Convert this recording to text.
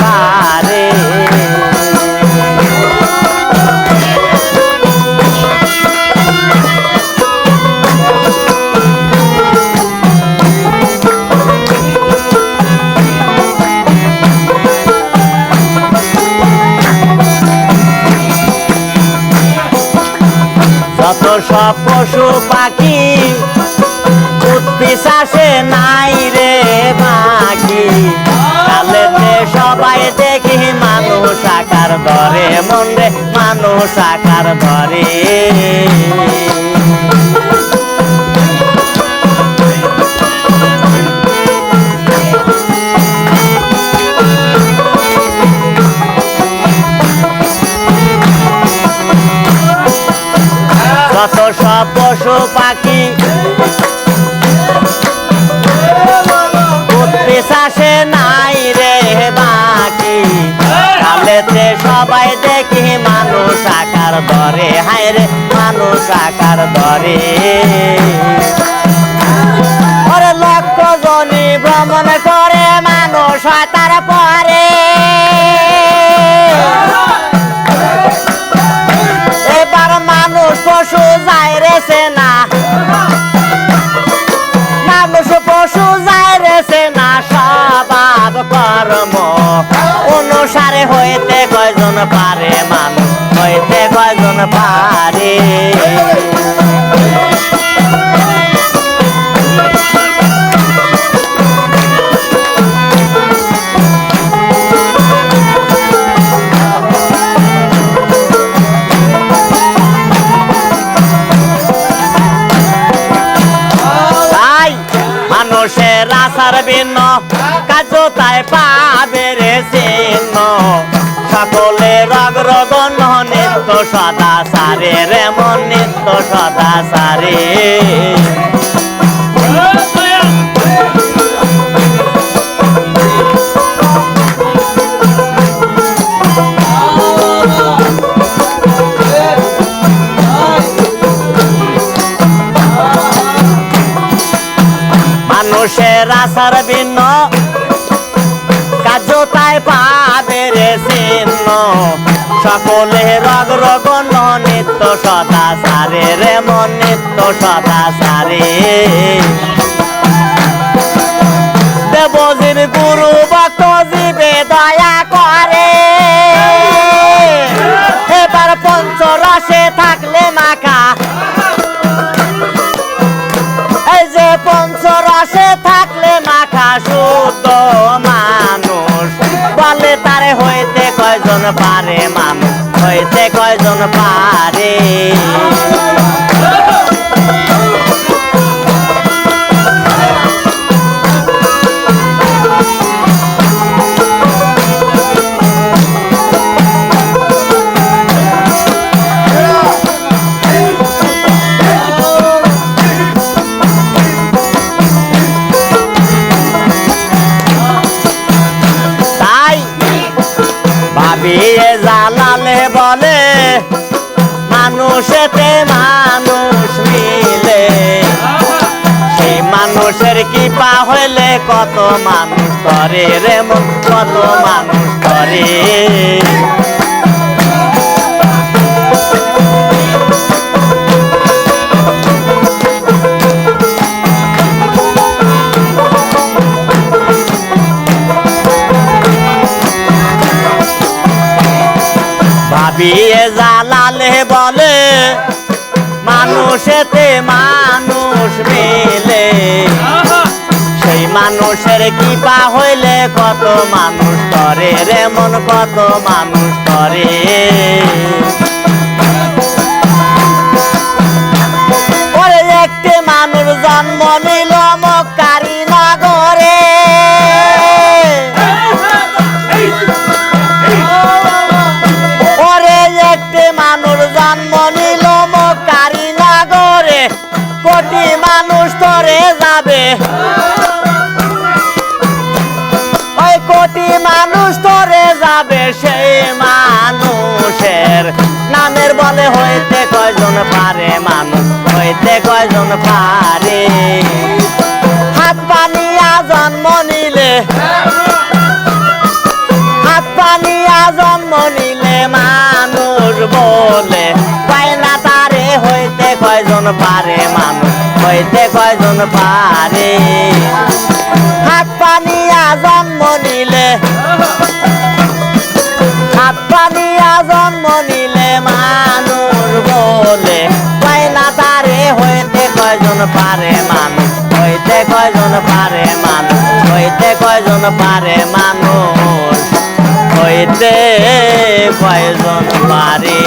পারে যত সব পশু পাখি উৎপিশাসে নাই। সবাই দেখি মানুষ আকার ধরে মন্ডে মানুষ আকার ধরে। যত সব পশু পাখি কালেতে সবাই দেখি মানুষ আকার ধরে হায় রে, মানুষ আকার ধরে ওরে লক্ষ জনি ভ্রমণ করে মানুষ তার পরে। এবার মানুষ পশু যায় রেছে না মানুষ পশু যায় স্বভাব কর্ম অনুসারে কয়জন পারে মানুষ? হইতে কয়জন পারে? মানুষের আশার ভিন্ন কাজ তাই পাবে রে সদা সারে রে মন নিত্য সদা সারে। মানুষের আশার ভিন্ন কাজ তাই পাবে রে সকলে রগ রগন নিত্য সদা সারে রে মন সদা সারে। দেবজির গুরু ভক্ত জীবে দয়া করে। এবার পঞ্চরসে থাকলে মাখা। এই যে পঞ্চরসে পারে মানুষ হইতে কয়জন পারে? বলে, মানুষেতে মানুষ মিলে। সেই মানুষের কি পা হইলে কত মানুষ করে রে কত মানুষ করে। ভাবিয়ে জালালে বলে মানুষেতে মানুষ মিলে। সেই মানুষের কৃপা হইলে কত মানুষ করে রে মন কত মানুষ করে। একটি মানুষ জন্ম নিল যাবে। ওই কোটি মানুষ ধরে যাবে সেই মানুষের নামের বলে হইতে কয়জন পারে মানুষ, হইতে কয়জন পারে। হাত পানিয়া জন্ম নিলে, হাত পানিয়া জন্ম নিলে মানুষ বলে, পায় না তারে হইতে কয়জন পারে মানুষ। হইতে কয়জন পারে? হাত পানিয়া জন্ম নিলে, হাত পানিয়া জন্ম নিলে মানুষ বলে না তারে হইতে কয়জন পারে মানুষ? হইতে কয়জন পারে মানুষ? হইতে কয়জন পারে মানুষ? হইতে কয়জন পারে?